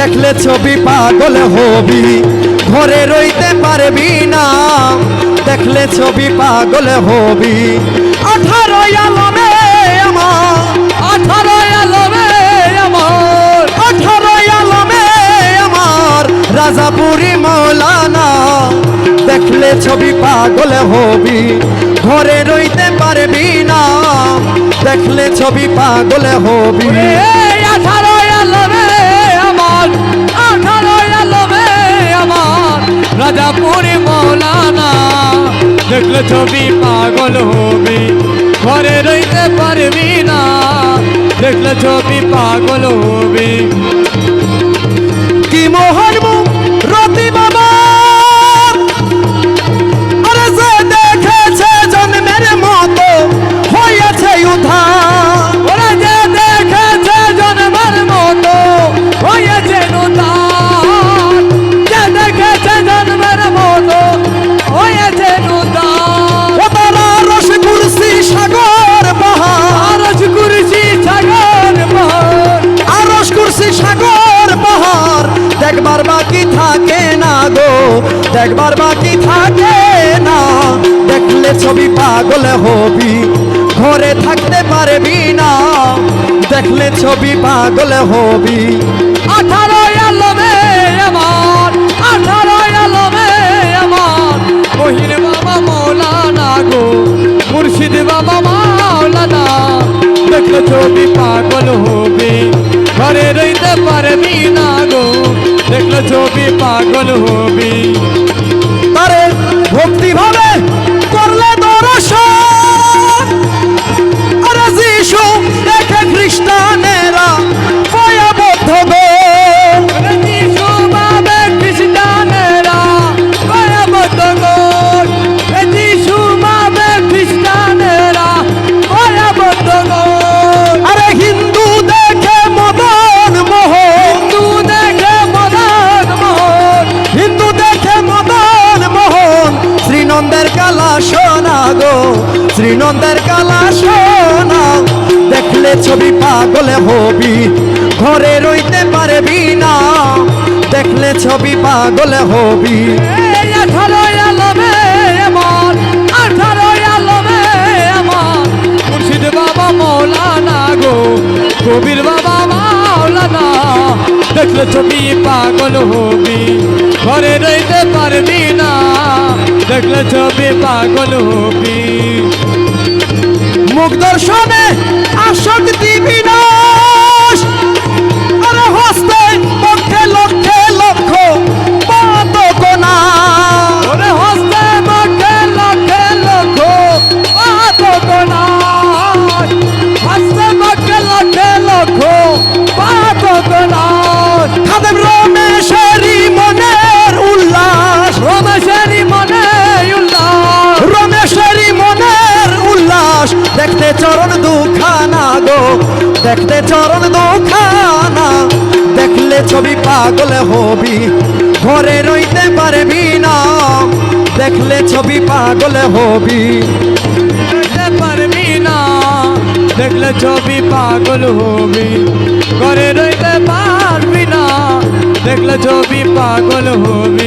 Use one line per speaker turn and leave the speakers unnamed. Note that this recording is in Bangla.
দেখলে ছবি পাগল হবি। ঘরে রইতে পারবি না, দেখলে ছবি পাগল হবি। আঠারো আলমে আমার
আঠারো আলমে আমার
আঠারো আলমে আমার, রাজাপুরি মৌলানা দেখলে ছবি পাগল হবি। ঘরে রইতে পারবি না, দেখলে ছবি পাগল হবি।
দেখলে ছবি পাগল হবি। ঘরে রইতে পারবি না, দেখলে ছবি পাগল হবি।
কি মোহন রতি দেখবার বাকি থাকে না। দেখলে ছবি পাগল হবি, ঘরে থাকতে পারবি না। দেখলে ছবি পাগল হবি।
আঠারো আলমে আমার আঠারো আলমে আমার। মহির বাবা মৌলানা গো, মুর্শিদ বাবা মাওলানা দেখলে ছবি পাগল হবে, ঘরে রইতে পারবি না গো। দেখলে ছবি পাগল হবে।
ভক্তি ভাবে শ্রীনন্দের কালা সোনা। দেখলে ছবি পাগলে হবি, ঘরে রইতে পারবি না। দেখলে ছবি পাগলে হবি।
মৌলানা গো, কবির বাবা মাওলানা দেখলে ছবি পাগল হবি, ঘরে রইতে পারবি না। দেখলে ছবি পাগল হবি।
মুখ দর্শনে আসক্তি বিনাশ আরে হস্তে পক্ষে লক্ষে লক্ষ পাতক না
ওরে হস্তে পাতক হস্তে পাতক
খাদেম রমেশেরই মনের উল্লাস।
রমেশেরই মনে
চরণ দুখানা গো, দেখতে চরণ দুখানা। দেখলে ছবি পাগল হবি, ঘরে রইতে পারবি না। দেখলে ছবি পাগল হবি
পারবি না। দেখলে ছবি পাগল হবি, ঘরে রইতে পারবি না। দেখলে ছবি পাগল হবি।